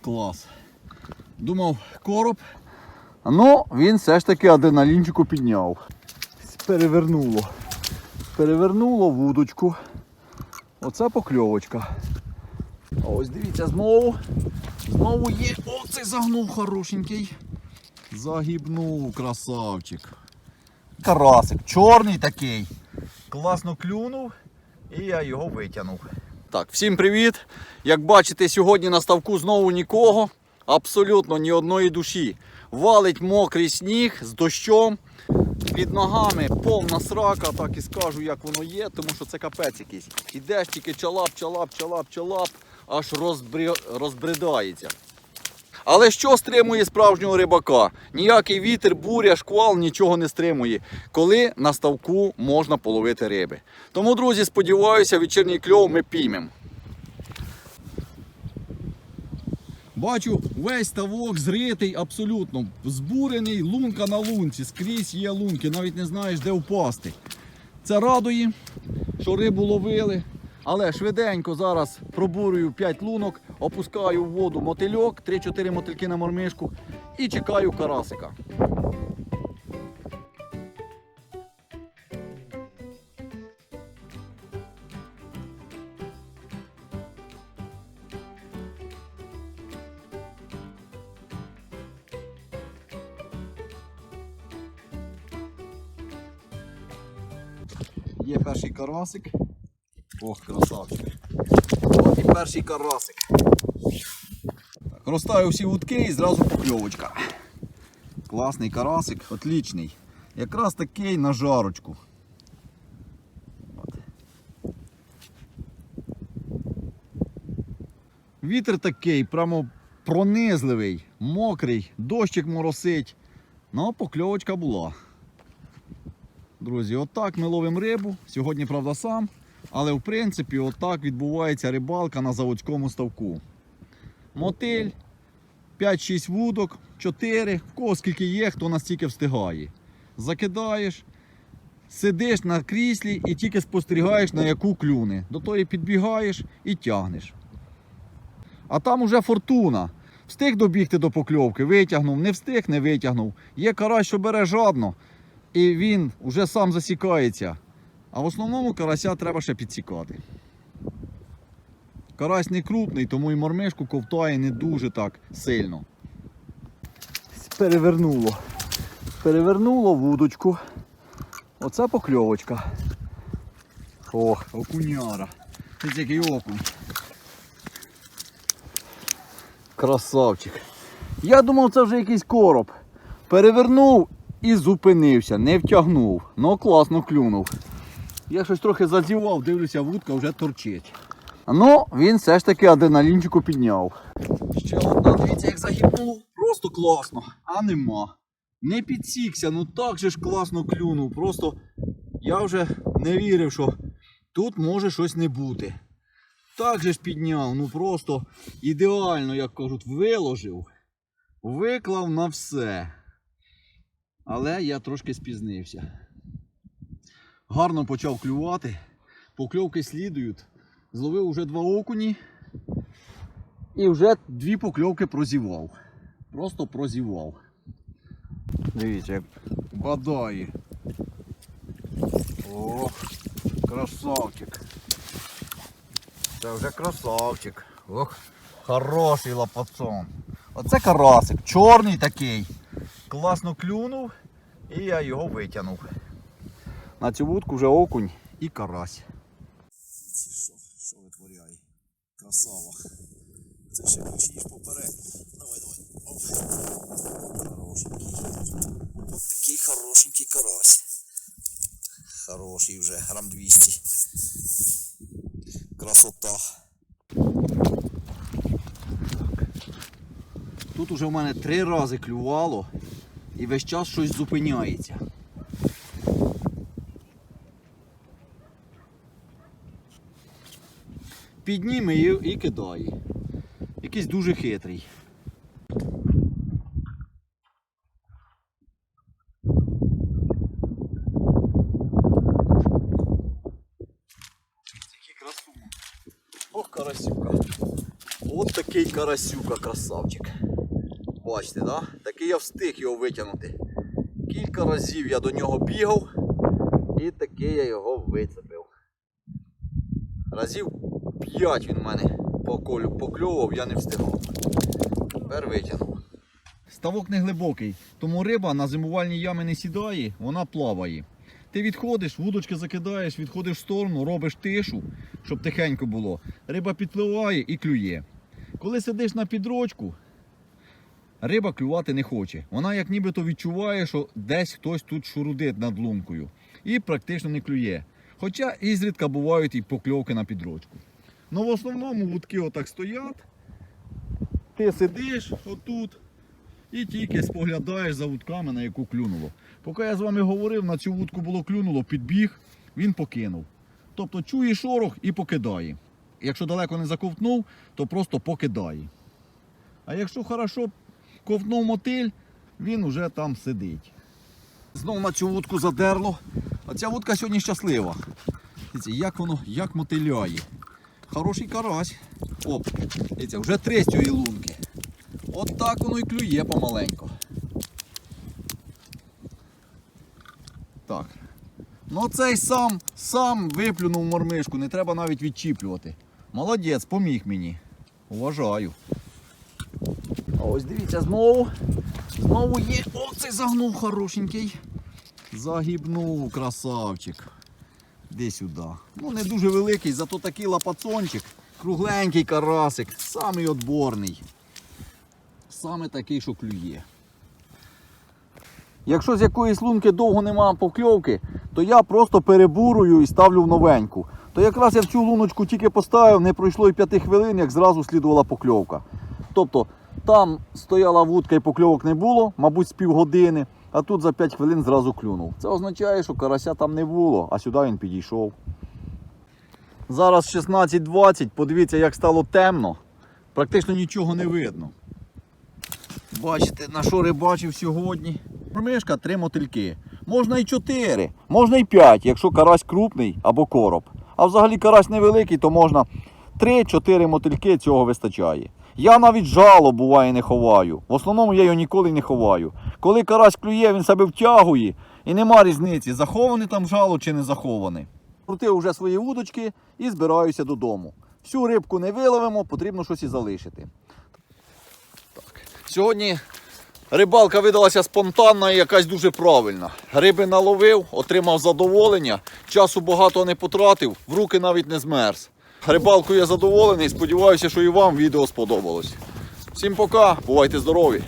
клас. Думав, короб. Ну, він все ж таки адреналінчику підняв. Перевернуло. Перевернуло вудочку. Оце покльовочка. Ось дивіться, знову. Знову є. О, цей загнув хорошенький. Загібнув, красавчик. Карасик, чорний такий. Класно клюнув і я його витягнув. Так, всім привіт! Як бачите, сьогодні на ставку знову нікого, абсолютно ні одної душі. Валить мокрий сніг з дощом. Під ногами повна срака, так і скажу, як воно є, тому що це капець якийсь. Ідеш тільки чалап, чалап, чалап, чалап, аж розбрі... розбридається. Але що стримує справжнього рибака? Ніякий вітер, буря, шквал нічого не стримує, коли на ставку можна половити риби. Тому, друзі, сподіваюся, вечірній кльов ми піймемо. Бачу, весь ставок зритий абсолютно. Збурений, лунка на лунці, скрізь є лунки, навіть не знаєш, де впасти. Це радує, що рибу ловили. Але швиденько зараз пробурюю 5 лунок, опускаю в воду мотильок, 3-4 мотильки на мормишку і чекаю карасика. Є перший карасик. Ох, красавчик. От і перший карасик. Розставив всі вудки і зразу покльовочка. Класний карасик, отлічний. Якраз такий на жарочку. Вітер такий, прямо пронизливий, мокрий, дощик моросить. Ну, покльовочка була. Друзі, отак ми ловимо рибу. Сьогодні, правда, сам. Але в принципі, отак відбувається рибалка на заводському ставку. Мотиль, 5-6 вудок, 4, в кого скільки є, хто настільки встигає. Закидаєш, сидиш на кріслі і тільки спостерігаєш, на яку клюне. До тої підбігаєш і тягнеш. А там уже фортуна. Встиг добігти до покльовки, витягнув, не встиг, не витягнув. Є карась, що бере жадно, і він вже сам засікається. А в основному карася треба ще підсікати. Карась не крупний, тому і мормишку ковтає не дуже так сильно. Перевернуло. Перевернуло вудочку. Оце покльовочка. Ох, окуняра. Ось який окунь. Красавчик. Я думав, це вже якийсь короб. Перевернув і зупинився, не втягнув. Ну класно клюнув. Я щось трохи зазівав, дивлюся, вудка вже торчить. Ну, він все ж таки адреналінчику підняв. Ще одна, дивіться, як загибнув. Просто класно. А нема. Не підсікся, ну так же ж класно клюнув. Просто я вже не вірив, що тут може щось не бути. Так же ж підняв, ну просто ідеально, як кажуть, виложив, виклав на все. Але я трошки спізнився. Гарно почав клювати. Покльовки слідують. Зловив уже два окуні. І вже дві покльовки прозівав. Просто прозівав. Дивіться, як бадає. Ох, красавчик. Це вже красавчик. Ох, хороший лапацон. Оце карасик, чорний такий. Класно клюнув і я його витягнув. На цю вудку вже окунь і карась. Красава. Це ще більше, ніж попередньо. Давай, давай. Оп. Хорошенький. От такий хорошенький карась. Хороший вже, грам 200. Красота. Тут уже в мене три рази клювало і весь час щось зупиняється. Підніме і, і кидає. Якийсь дуже хитрий. Ох, карасюка. От такий карасюка, красавчик. Бачите, да? Такий я встиг його витягнути. Кілька разів я до нього бігав і таки я його вицепив. Разів 5 він в мене покльовував, я не встигав. Тепер витягнув. Ставок не глибокий, тому риба на зимувальні ями не сідає, вона плаває. Ти відходиш, вудочки закидаєш, відходиш в сторону, робиш тишу, щоб тихенько було. Риба підпливає і клює. Коли сидиш на підрочку, риба клювати не хоче. Вона як нібито відчуває, що десь хтось тут шурудить над лункою. І практично не клює. Хоча ізрідка бувають і покльовки на підрочку. Ну в основному вудки отак стоять. Ти сидиш отут і тільки споглядаєш за вудками, на яку клюнуло. Поки я з вами говорив, на цю вудку було клюнуло, підбіг, він покинув. Тобто чує шорох і покидає. Якщо далеко не заковтнув, то просто покидає. А якщо хорошо ковтнув мотиль, він уже там сидить. Знову на цю вудку задерло. А ця вудка сьогодні щаслива. Як воно, як мотиляє. Хороший карась. Оп, дивіться, вже з лунки. От так воно і клює помаленько. Так. Ну цей сам, сам виплюнув мормишку, не треба навіть відчіплювати. Молодець, поміг мені. Уважаю. А ось дивіться, знову. Знову є. О, цей загнув хорошенький. Загібнув, красавчик. Де сюди. Ну не дуже великий, зато такий лапацончик. Кругленький карасик, самий отборний. Саме такий, що клює. Якщо з якоїсь лунки довго немає покльовки, то я просто перебурую і ставлю в новеньку. То якраз я в цю луночку тільки поставив, не пройшло і п'яти хвилин, як зразу слідувала покльовка. Тобто там стояла вудка і покльовок не було, мабуть, з півгодини, а тут за 5 хвилин зразу клюнув. Це означає, що карася там не було, а сюди він підійшов. Зараз 16.20, подивіться, як стало темно. Практично нічого не видно. Бачите, на що рибачив сьогодні. Промишка три мотильки. Можна і чотири, можна і п'ять, якщо карась крупний або короб. А взагалі карась невеликий, то можна 3-4 мотильки цього вистачає. Я навіть жало буває не ховаю. В основному я його ніколи не ховаю. Коли карась клює, він себе втягує і нема різниці, захований там жало чи не захований. Крутив вже свої вудочки і збираюся додому. Всю рибку не виловимо, потрібно щось і залишити. Сьогодні рибалка видалася спонтанна і якась дуже правильна. Риби наловив, отримав задоволення, часу багато не потратив, в руки навіть не змерз. Рибалкою я задоволений, сподіваюся, що і вам відео сподобалось. Всім пока, бувайте здорові!